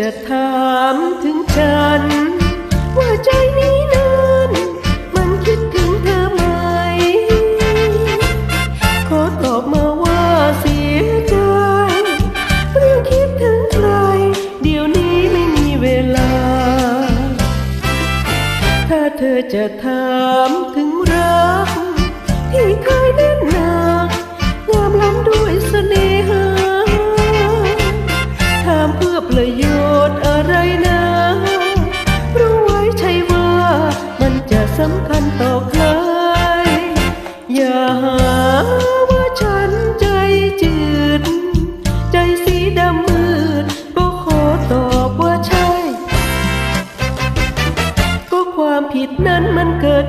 จะถามถึงฉัน ว่าใจนี้นั้นมันคิดถึงเธอไหม ขอตอบมาว่าเสียใจเรื่องคิดถึงใคร เดี๋ยวนี้ไม่มีเวลา ถ้าเธอจะถามถึงรัก ที่เคยแน่นหนักงามล้ำด้วยเสน่หา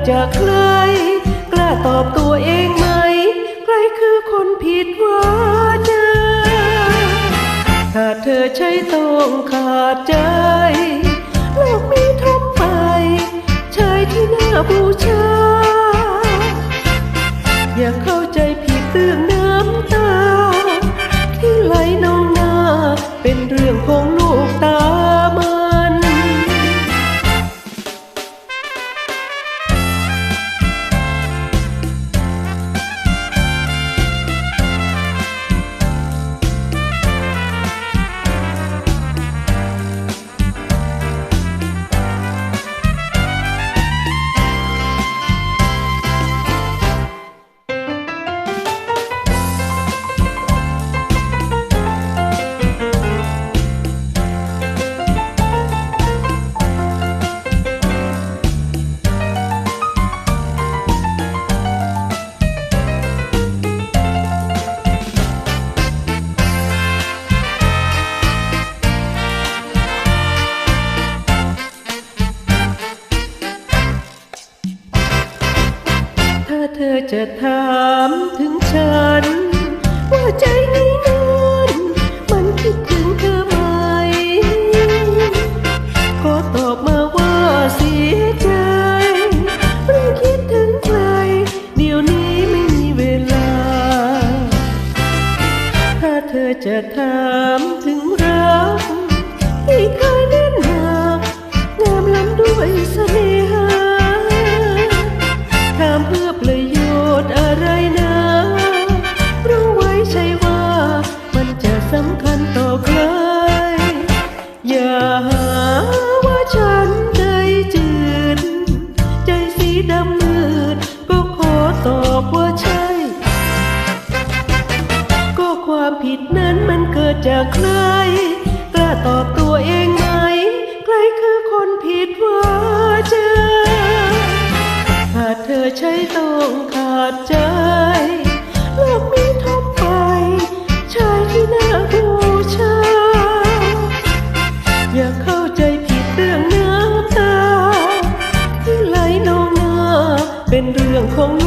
เจากใคร กล้าตอบตัวเองไหม ใครคือคนผิดว่าจาถ้าเธอใช้ต้องขาดใจโลกมีทั่วไปชายที่น่าบูชา อย่าเข้าใจผิดเรื่องน้ำตา เธอจะถามถึงฉัน ว่าใจนี้นั้นมันคิดถึงเธอไหม ขอตอบมาว่าเสียใจเรื่องคิดถึงใครเดี๋ยวนี้ไม่มีเวลา ถ้าเธอจะถามัญต่อใคร อย่าหาว่าฉันใจจืด ใจสีดำมืด ก็ขอตอบว่าใช่ ก็ความผิดนั้นมันเกิดจากใคร กล้าตอบตัวเองไหม ใครคือคนผิดว่าจอหากเธอใช้ต้องขาดใจโลกมีทบไปชายที่น่า 空。